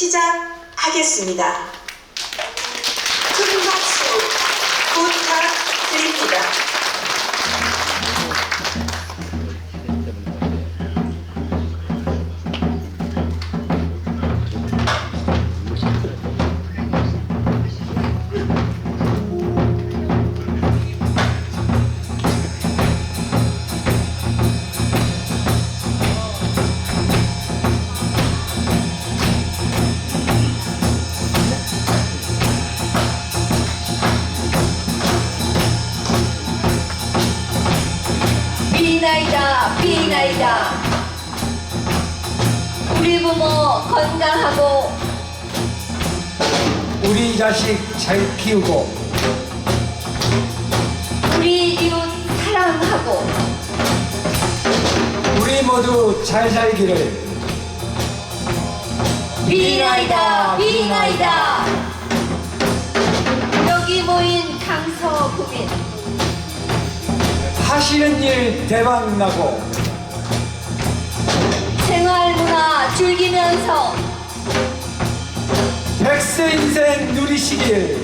시작하겠습니다. 큰 박수 부탁드립니다. 비나이다 비나이다. 우리 부모 건강하고 우리 자식 잘 키우고 우리 이웃 사랑하고 우리 모두 잘 살기를 비나이다 비나이다. 여기 모인 강서 구민. 하시는 일 대박 나고. 생활 문화 즐기면서 백세 인생 누리시길.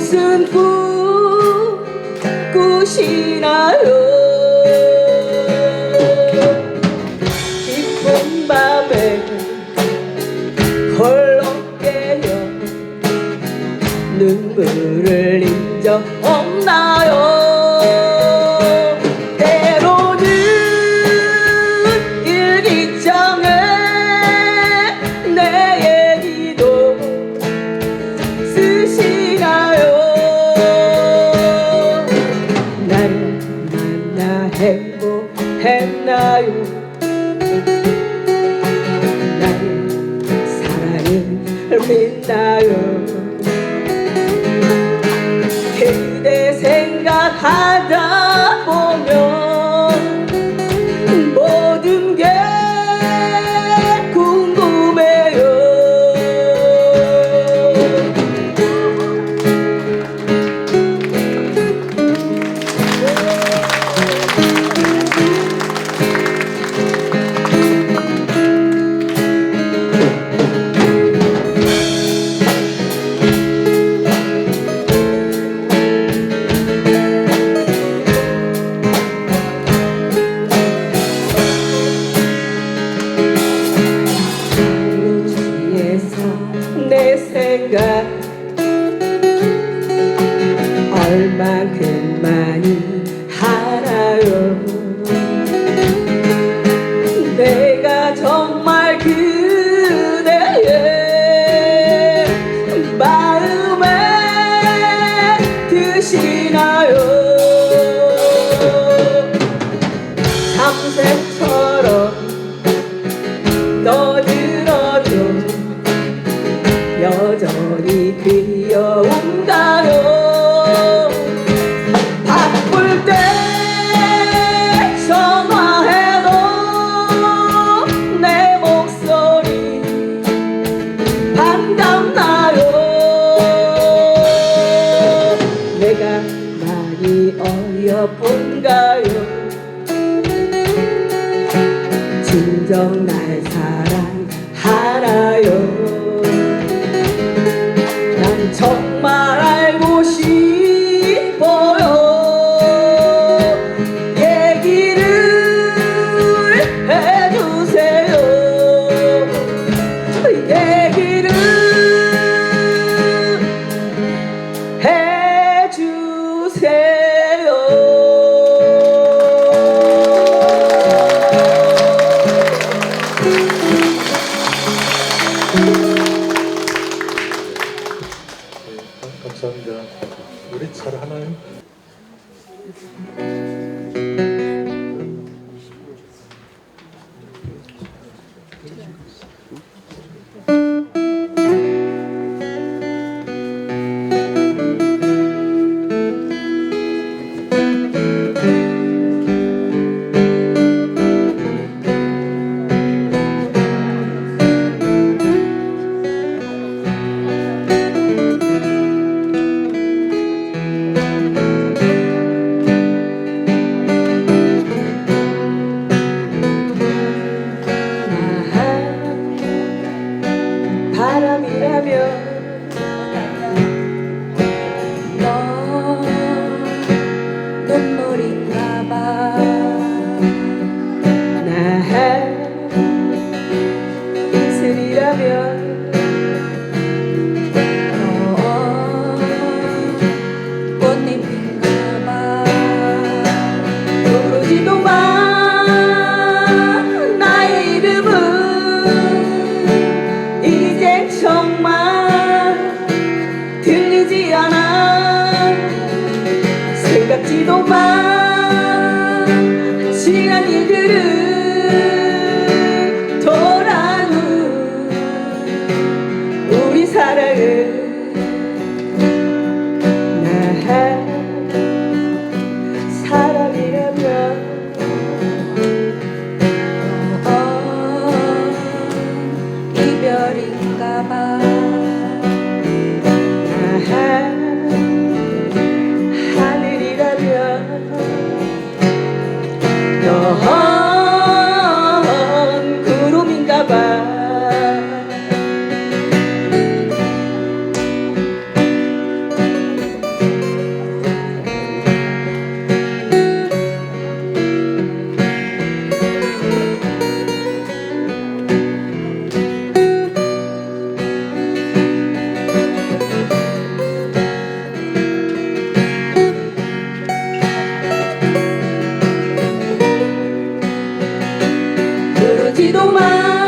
꽃은 꽃 꽃이 행복했나요? 나는 사랑을 믿나요? 그대 생각하다 Krishna. 진정 날 사랑하나요? 난 정말 알 감사합니다. 우리 잘 하나요? diante do mar.